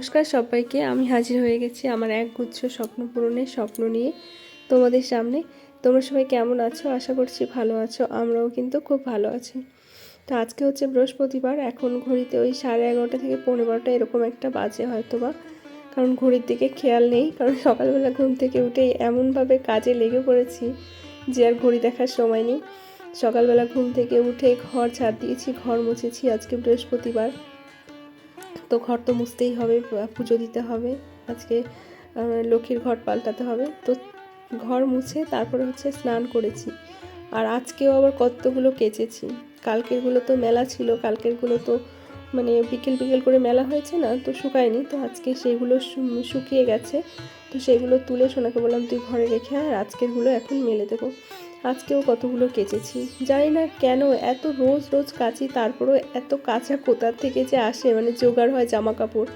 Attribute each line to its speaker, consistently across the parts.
Speaker 1: নমস্কার সবাইকে, আমি হাজির হয়ে গেছি আমার এক গুচ্ছ স্বপ্ন পূরণের স্বপ্ন নিয়ে তোমাদের সামনে। তোমরা সবাই কেমন আছো? আশা করছি ভালো আছো, আমরাও কিন্তু খুব ভালো আছি। তো আজকে হচ্ছে বৃহস্পতিবার, এখন ঘড়িতে ওই সাড়ে এগারোটা থেকে পনেরো বারোটা এরকম একটা বাজে হয়তো বা কারণ ঘড়ির দিকে খেয়াল নেই, কারণ সকালবেলা ঘুম থেকে উঠে এমনভাবে কাজে লেগে পড়েছি যে আর ঘড়ি দেখার সময় নেই। সকালবেলা ঘুম থেকে উঠে ঘর ঝাড় দিয়েছি, ঘর মুছেছি আজকে বৃহস্পতিবার। তো ঘর তো মুছতেই হবে পুজো দিতে হবে। আজকে লক্ষ্মীর ঘর পাল্টাতে হবে। তো ঘর মুছে তারপরে হচ্ছে স্নান করেছি। আর আজকেও আবার কতগুলো কেচেছি। কালকেরগুলো তো মেলা ছিল, কালকেরগুলো তো মানে বিকেল বিকেল করে মেলা হয়েছে না, তো শুকায়নি। তো আজকে সেগুলো শু- শুকিয়ে গেছে। তো সেগুলো তুলে সোনাকে বললাম, তুই ঘরে রেখে আর আজকেরগুলো এখন মেলে দেবো। আজকেও কতগুলো কেচেছি। জানি না কেন এত রোজ রোজ কাচি, তারপরেও এত কাঁচা কোথার থেকে যে আসে মানে জোগাড় হয় জামা কাপড়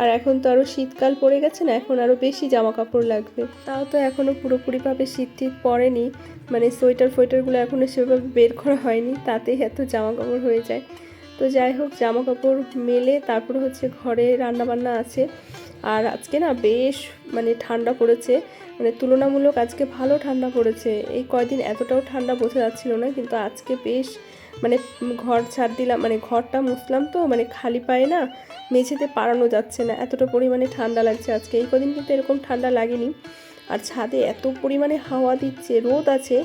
Speaker 1: আর এখন তো আরও শীতকাল পড়ে গেছে না, এখন আরও বেশি জামা কাপড় লাগবে। তাও তো এখনও পুরোপুরিভাবে শীত টিত পড়েনি মানে সোয়েটার ফোয়েটারগুলো এখনও সেভাবে বের করা হয়নি, তাতেই এত জামা কাপড় হয়ে যায়। তো যাই হোক জামা কাপড় মেলে, তারপরে হচ্ছে ঘরে রান্না বান্না আছে। আর আজকে না বেশ মানে ঠান্ডা পড়েছে মানে তুলনামূলক আজকে ভালো ঠান্ডা পড়েছে। এই কয়দিন এতটাও ঠান্ডা বোঝা যাচ্ছিল না, কিন্তু আজকে বেশ মানে ঘর ছাড় দিলাম মানে ঘরটা মুছলাম তো মানে খালি পায়ে না মেঝেতে পারানো যাচ্ছে না, এতটা পরিমাণে ঠান্ডা লাগছে আজকে। এই কদিন কিন্তু এরকম ঠান্ডা লাগেনি। আর ছাদে এত পরিমাণে হাওয়া দিচ্ছে, রোদ আছে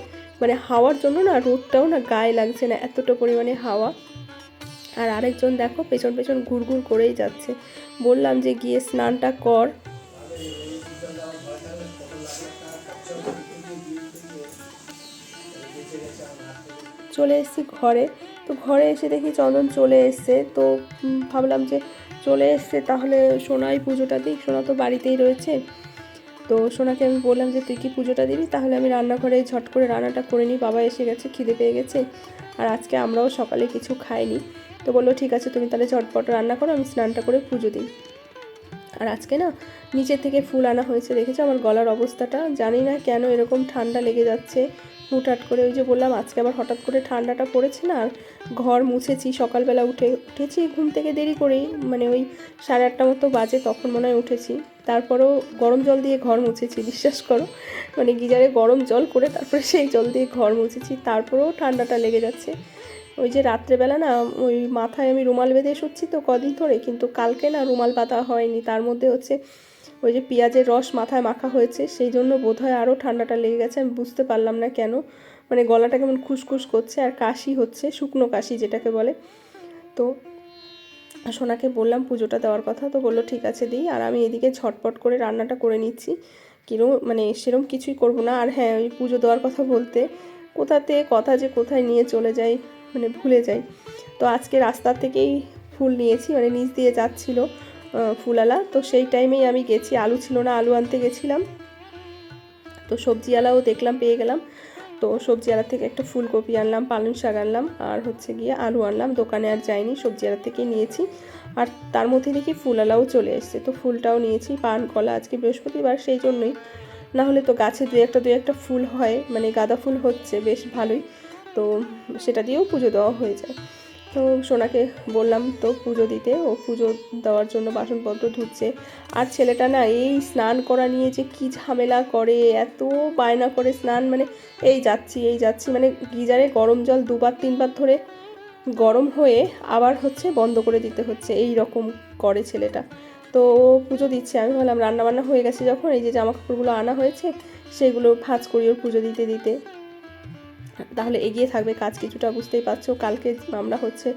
Speaker 1: মানে হাওয়ার জন্য না রোদটাও না গায়ে লাগছে না, এতটা পরিমাণে হাওয়া। আর আরেকজন দেখো পেছন পেছন ঘুরঘুর করেই যাচ্ছে। বললাম যে গিয়ে স্নানটা কর। চলে এসেছি ঘরে। তো ঘরে এসে দেখি চন্দন চলে এসছে। তো ভাবলাম যে চলে এসছে, তাহলে সোনাই পুজোটা দিই সোনা তো বাড়িতেই রয়েছে। তো সোনাকে আমি বললাম যে, তুই কি পুজোটা দিবি? তাহলে আমি রান্নাঘরে ঝট করে রান্নাটা করে নিই। বাবা এসে গেছে, খিদে পেয়ে গেছে। আর আজকে আমরাও সকালে কিছু খাইনি। তো বলল, ঠিক আছে, তুমি তাহলে ঝটপট রান্না করো, আমি স্নানটা করে পুজো দিই। আর আজকে না নিচের থেকে ফুল আনা হয়েছে, দেখেছ? আমার গলার অবস্থাটা, জানি না কেন এরকম ঠান্ডা লেগে যাচ্ছে। হুটহাট করে ওই যে বললাম, আজকে আবার হঠাৎ করে ঠান্ডাটা পড়েছে না, আর ঘর মুছেছি, সকালবেলা উঠে, উঠেছি, ঘুম থেকে দেরি করেই মানে ওই সাড়ে আটটা মতো বাজে, তখন মনে হয় উঠেছি। তারপরেও গরম জল দিয়ে ঘর মুছেছি, বিশ্বাস করো মানে গিজারে গরম জল করে তারপরে সেই জল দিয়ে ঘর মুছেছি, তারপরেও ঠান্ডাটা লেগে যাচ্ছে। ওই যে রাত্রেবেলা না, ওই মাথায় আমি রুমাল বেঁধে শুচ্ছি তো কদিন ধরে, কিন্তু কালকে না রুমাল পাতা হয়নি। তার মধ্যে হচ্ছে ওই যে পেঁয়াজের রস মাথায় মাখা হয়েছে, সেই জন্য বোধহয় আরও ঠান্ডাটা লেগে গেছে, আমি বুঝতে পারলাম না কেন। মানে গলাটা কেমন খুসখুস করছে, আর কাশি হচ্ছে, শুকনো কাশি যেটাকে বলে। তো সোনাকে বললাম পুজোটা দেওয়ার কথা, তো বলল, ঠিক আছে দিই। আর আমি এদিকে ঝটপট করে রান্নাটা করে নিচ্ছি। কিরম মানে সেরম কিছুই করব না। আর হ্যাঁ ওই পুজো দেওয়ার কথা বলতে, কোথাতে, কথা যে কোথায় নিয়ে চলে যাই। মানে ভুলে যাই। তো আজকে রাস্তা থেকেই ফুল নিয়েছি মানে নিচ দিয়ে যাচ্ছিল ফুলালা তো সেই টাইমেই আমি গেছি, আলু ছিল না, আলু আনতে গেছিলাম। তো সবজিওয়ালাও দেখলাম, পেয়ে গেলাম। তো সবজিওয়ালা থেকে একটা ফুলকপি আনলাম, পালং শাক আনলাম, আর হচ্ছে গিয়ে আলু আনলাম। দোকানে আর যাইনি, সবজিওয়ালা থেকেই নিয়েছি। আর তার মধ্যে দেখি ফুলালাও চলে এসছে, তো ফুলটাও নিয়েছি, পান, কলা আজকে বৃহস্পতিবার, সেই জন্যই। না হলে তো গাছে দু একটা দু একটা ফুল হয় মানে গাঁদা ফুল হচ্ছে, বেশ ভালোই। তো সেটা দিয়েও পুজো দেওয়া হয়ে যায়। তো সোনাকে বললাম, তো পুজো দিতে। ও পুজো দেওয়ার জন্য বাসনপত্র ধুচ্ছে। আর ছেলেটা না এই স্নান করা নিয়ে যে কি ঝামেলা করে, এত বায়না করে স্নান মানে এই যাচ্ছি এই যাচ্ছি মানে গিজারে গরম জল দুবার, তিনবার ধরে গরম হয়ে আবার হচ্ছে বন্ধ করে দিতে হচ্ছে, এই রকম করে ছেলেটা। তো ও পুজো দিচ্ছে। আমি ভাবলাম, রান্নাবান্না হয়ে গেছে যখন, এই যে জামা কাপড়গুলো আনা হয়েছে, সেগুলো ভাঁজ করি ওর পুজো দিতে দিতে। তাহলে এগিয়ে থাকবে, কাজ কিছুটা বুঝতেই পারছ। কালকে আমরা হচ্ছে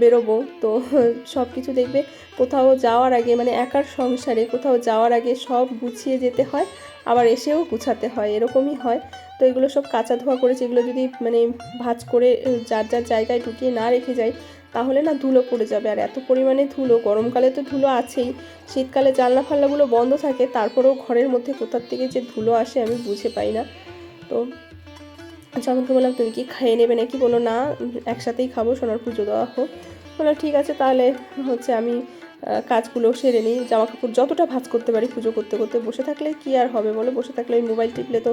Speaker 1: বেরোবো, তো সব কিছু দেখবে। কোথাও যাওয়ার আগে মানে একার সংসারে কোথাও যাওয়ার আগে সব গুছিয়ে যেতে হয়, আবার এসেও গুছাতে হয়, এরকমই হয়। তো এগুলো সব কাঁচা ধোয়া করেছে, এগুলো যদি মানে ভাঁজ করে যার যার জায়গায় ঢুকিয়ে না রেখে যাই, তাহলে না ধুলো পড়ে যাবে। আর এত পরিমাণে ধুলো, গরমকালে তো ধুলো আছেই, শীতকালে জানলা ফাল্লাগুলো বন্ধ থাকে, তারপরেও ঘরের মধ্যে কোথার থেকে যে ধুলো আসে আমি বুঝে পাই না। তো চন্দনকে বললাম, তুমি কি খেয়ে নেবে নাকি? বলো না, একসাথেই খাব, সোনার পুজো দেওয়া হোক। বললাম ঠিক আছে, তাহলে হচ্ছে আমি কাজগুলো সেরে নিই জামা কাপড় যতটা ভাঁজ করতে পারি পুজো করতে করতে, বসে থাকলে কি আর হবে বলো? বসে থাকলে ওই মোবাইল টিপলে তো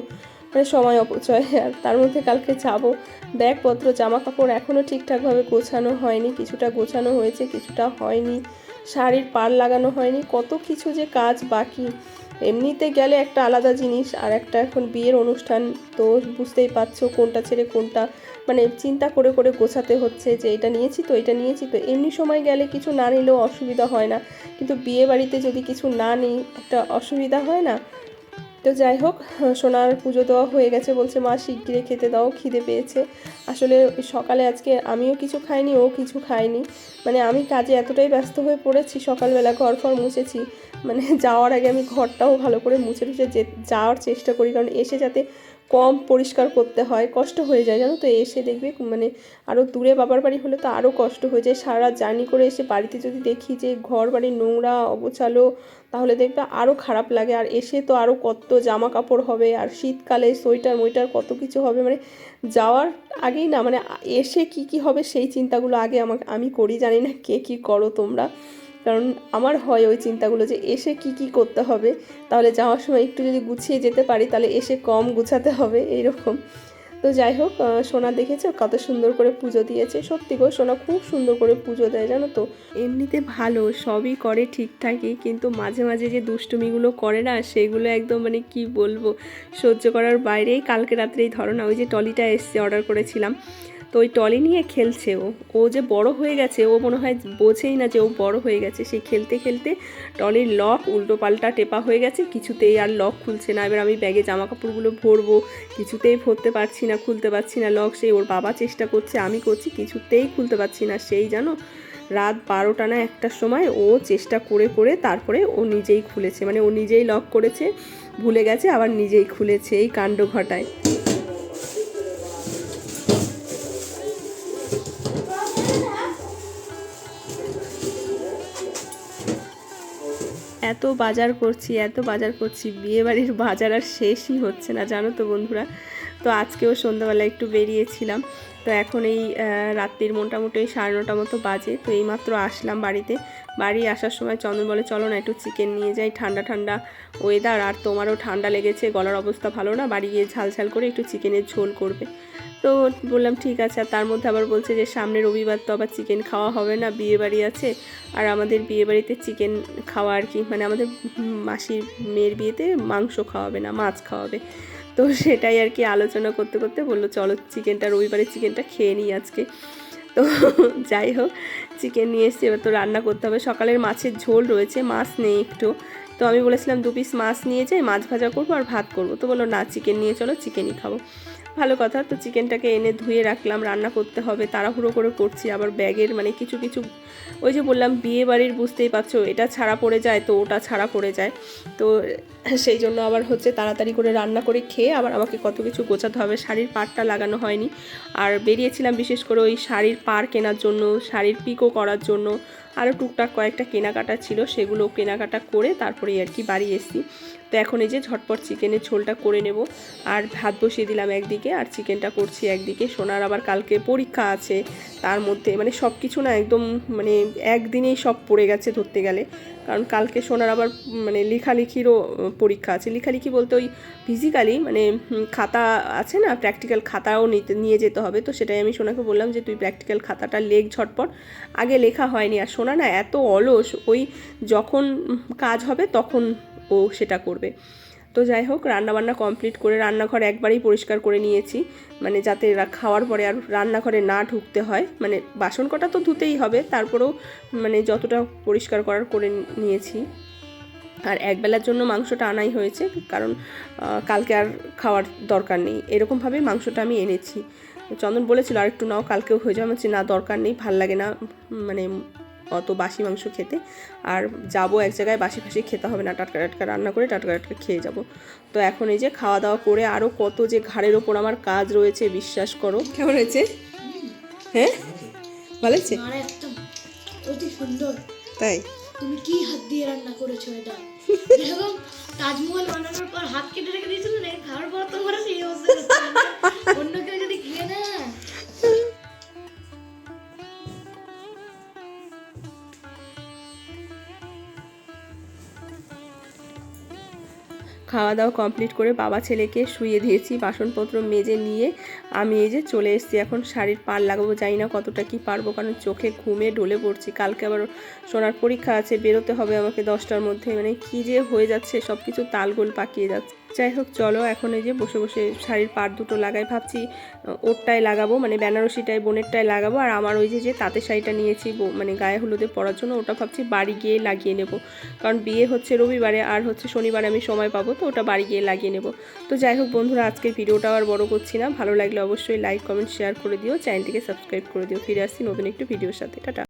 Speaker 1: মানে সময় অপচয় আর তার মধ্যে কালকে যাব, ব্যাগপত্র জামা কাপড় এখনও ঠিকঠাকভাবে গোছানো হয়নি, কিছুটা গোছানো হয়েছে, কিছুটা হয়নি, শাড়ির পার লাগানো হয়নি, কত কিছু যে কাজ বাকি। এমনিতে গেলে একটা আলাদা জিনিস আর একটা এখন বিয়ের অনুষ্ঠান, তো বুঝতেই পারছ কোনটা ছেড়ে কোনটা মানে চিন্তা করে করে গোছাতে হচ্ছে যে এটা নিয়েছি তো, এটা নিয়েছি তো। এমনি সময় গেলে কিছু না নিলেও অসুবিধা হয় না। কিন্তু বিয়ে বাড়িতে যদি কিছু না নিই, একটা অসুবিধা হয় না? তো যাই হোক, সোনার পুজো দেওয়া হয়ে গেছে বলছে, মা শিগগিরে খেতে দাও, খিদে পেয়েছে। আসলে সকালে আজকে আমিও কিছু খাইনি, ও কিছু খায়নি। মানে আমি কাজে এতটাই ব্যস্ত হয়ে পড়েছি, সকালবেলা ঘর ফর মুছেছি মানে যাওয়ার আগে আমি ঘরটাও ভালো করে মুছে টুছে যাওয়ার চেষ্টা করি, কারণ এসে যাতে কম পরিষ্কার করতে হয়, কষ্ট হয়ে যায়, জানো তো? এসে দেখবে মানে আরও দূরে বাবার বাড়ি হলে তো আরও কষ্ট হয়ে যায়। সারা জার্নি করে এসে বাড়িতে যদি দেখি যে ঘর বাড়ি নোংরা, অগোছালো, তাহলে দেখবে আরও খারাপ লাগে। আর এসে তো আরও কত জামা কাপড় হবে, আর শীতকালে সোয়েটার মোয়েটার কত কিছু হবে। মানে যাওয়ার আগেই না মানে এসে কি কি হবে সেই চিন্তাগুলো আগে আমাকে আমি করি। জানি না কে কী করো তোমরা। কারণ আমার হয় ওই চিন্তাগুলো যে এসে কি কি করতে হবে, তাহলে যাওয়ার সময় একটু যদি গুছিয়ে যেতে পারি, তাহলে এসে কম গুছাতে হবে, এইরকম। তো যাই হোক সোনা দেখেছে কত সুন্দর করে পুজো দিয়েছে। সত্যি গো, সোনা খুব সুন্দর করে পুজো দেয়, জানো তো? এমনিতে ভালো, সবই করে ঠিকঠাকই, কিন্তু মাঝে মাঝে যে দুষ্টুমিগুলো করে না, সেগুলো একদম মানে কি বলব, সহ্য করার বাইরেই কালকে রাত্রেই ধরো না, ওই যে টলিটা এসছে অর্ডার করেছিলাম। তো ওই টলি নিয়ে খেলছে ও। ও যে বড় হয়ে গেছে, ও মনে হয় বোঝেই না যে ও বড় হয়ে গেছে। সেই খেলতে খেলতে টলির লক উল্টো পাল্টা টেপা হয়ে গেছে, কিছুতেই আর লক খুলছে না। এবার আমি ব্যাগে জামা কাপড়গুলো ভরবো, কিছুতেই ভরতে পারছি না, খুলতে পারছি না লক। সেই ওর বাবা চেষ্টা করছে, আমি করছি, কিছুতেই খুলতে পারছি না। সেই জানো, রাত বারোটা না একটার সময় ও চেষ্টা করে করে তারপরে ও নিজেই খুলেছে। মানে ও নিজেই লক করেছে, ভুলে গেছে, আবার নিজেই খুলেছে এই কাণ্ড ঘটায়। বাজার করছি এত বাজার করছি বিয়েবাড়ির বাজার আর শেষই হচ্ছে না জানো তো বন্ধুরা। তো আজকেও সন্ধ্যাবেলা একটু বেরিয়েছিলাম। তো এখন এই রাত্রির মোটামুটি ওই সাড়ে নটা মতো বাজে। তো এইমাত্র আসলাম বাড়িতে। বাড়ি আসার সময় চন্দন বলে, চলো না একটু চিকেন নিয়ে যাই। ঠান্ডা ঠান্ডা ওয়েদার আর তোমারও ঠান্ডা লেগেছে, গলার অবস্থা ভালো না। বাড়ি গিয়ে ঝাল ঝাল করে একটু চিকেনের ঝোল করবে। তো বললাম, ঠিক আছে। আর তার মধ্যে আবার বলছে যে, সামনে রবিবার তো আবার চিকেন খাওয়া হবে না, বিয়ে বাড়ি আছে। আর আমাদের বিয়ে বাড়িতে চিকেন খাওয়া আর কি মানে আমাদের মাসির মেয়ের বিয়েতে মাংস খাওয়াবে না, মাছ খাওয়াবে। তো সেটাই আর কি আলোচনা করতে করতে বলল, চলো চিকেনটা, রবিবারের চিকেনটা খেয়ে নিই আজকে। তো যাই হোক, চিকেন নিয়ে এসছি, এবার তো রান্না করতে হবে। সকালের মাছের ঝোল রয়েছে, মাছ নেই একটু। তো আমি বলেছিলাম দু পিস মাছ নিয়ে যাই, মাছ ভাজা করব আর ভাত করব। তো বলল, না, চিকেন নিয়ে চলো, চিকেনই খাব। ভালো কথা, তো চিকেনটাকে এনে ধুয়ে রাখলাম, রান্না করতে হবে, তাড়াহুড়ো করে করছি, আবার ব্যাগের মানে কিছু কিছু, ওই যে বললাম বিয়ে বাড়ির বুঝতেই পারছ, এটা ছাড়া পড়ে যায়, তো ওটা ছাড়া পড়ে যায়, তো সেই জন্য আবার হচ্ছে তাড়াতাড়ি করে রান্না করে খেয়ে আবার আমাকে কত কিছু গোছাতে হবে, শাড়ির পাড়টা লাগানো হয়নি, আর বেরিয়েছিলাম বিশেষ করে ওই শাড়ির পাড় কেনার জন্য, শাড়ির পিকো করার জন্য, আরও টুকটাক কয়েকটা কেনাকাটা ছিল, সেগুলো কেনাকাটা করে তারপরে আর কি বাড়ি এসেছি তো এখন এই যে ঝটপট চিকেনের ঝোলটা করে নেব। আর ভাত বসিয়ে দিলাম একদিকে, আর চিকেনটা করছি একদিকে। সোনার আবার কালকে পরীক্ষা আছে, তার মধ্যে মানে সব কিছু না একদম মানে একদিনেই সব পড়ে গেছে ধরতে গেলে। কারণ কালকে সোনার আবার মানে লেখালেখিরও পরীক্ষা আছে। লেখালেখি বলতে ওই ফিজিক্যালি মানে খাতা আছে না প্র্যাকটিক্যাল খাতাও নিতে, নিয়ে যেতে হবে। তো সেটাই আমি সোনাকে বললাম যে, তুই প্র্যাকটিক্যাল খাতাটা লেখ ঝটপট। আগে লেখা হয়নি। আর সোনা না এত অলস, ওই যখন কাজ হবে তখন ও সেটা করবে। তো যাই হোক, রান্নাবান্না কমপ্লিট করে রান্নাঘর একবারেই পরিষ্কার করে নিয়েছি। মানে যাতে খাওয়ার পরে আর রান্নাঘরে না ঢুকতে হয়। মানে বাসন কটা তো ধুতেই হবে, তারপরেও মানে যতটা পরিষ্কার করার করে নিয়েছি। আর একবেলার জন্য মাংসটা আনাই হয়েছে, কারণ কালকে আর খাওয়ার দরকার নেই। এরকমভাবেই মাংসটা আমি এনেছি। চন্দন বলেছিল আর একটু নাও, কালকেও হয়ে যাবে। আমি না, দরকার নেই, ভালো লাগে না। মানে অত বাসি মাংস খেতে। আর যাব এক জায়গায় বাসি ফাসি খেতে হবে না। টাটকা টাটকা রান্না করে টাটকা টাটকা খেয়ে যাব। তো এখন এই যে খাওয়া দাওয়া করে আরও কত যে ঘাড়ের ওপর আমার কাজ রয়েছে বিশ্বাস করো। কেমন হয়েছে? হ্যাঁ? ভালো হয়েছে?
Speaker 2: অতি সুন্দর।
Speaker 1: তাই?
Speaker 2: তুমি কি হাত দিয়ে রান্না করেছ এটা? এরকম তাজমহল বানানোর পর হাত কেটে রেখে দিয়েছিল না খাওয়ার পর তোমার সেই অবস্থা অন্য কেউ যদি খেয়ে না
Speaker 1: খাওয়া দাওয়া কমপ্লিট করে বাবা ছেলেকে শুয়ে দিয়েছি, বাসনপত্র মেজে নিয়ে আমি এই যে চলে এসেছি। এখন শাড়ির পার লাগাবো, জানি না কতটা কি পারব, কারণ চোখে ঘুমে ডলে পড়ছি। কালকে আবার সোনার পরীক্ষা আছে, বেরোতে হবে আমাকে দশটার মধ্যে। মানে কি যে হয়ে যাচ্ছে সব কিছু তালগোল পাকিয়ে যাচ্ছে। যাই হোক, চলো এখন এই যে বসে বসে শাড়ির পার দুটো লাগাই, ভাবছি ওরটায় লাগাবো মানে বেনারসিটায়, বোনেরটায় লাগাবো, আর আমার ওই যে যে তাঁতের শাড়িটা নিয়েছি মানে গায়ে হলুদে পরার জন্য, ওটা ভাবছি বাড়ি গিয়ে লাগিয়ে নেব। কারণ বিয়ে হচ্ছে রবিবারে, আর হচ্ছে শনিবারে আমি সময় পাবো, তো ওটা বাড়ি গিয়ে লাগিয়ে নেব। তো যাই হোক বন্ধুরা, আজকের ভিডিওটা আর বড় করছি না। ভালো লাগলে অবশ্যই লাইক কমেন্ট শেয়ার করে দিও। চ্যানেলটিকে সাবস্ক্রাইব করে দিও। ফিরে আসছি নতুন একটু ভিডিওর সাথে। টাটা।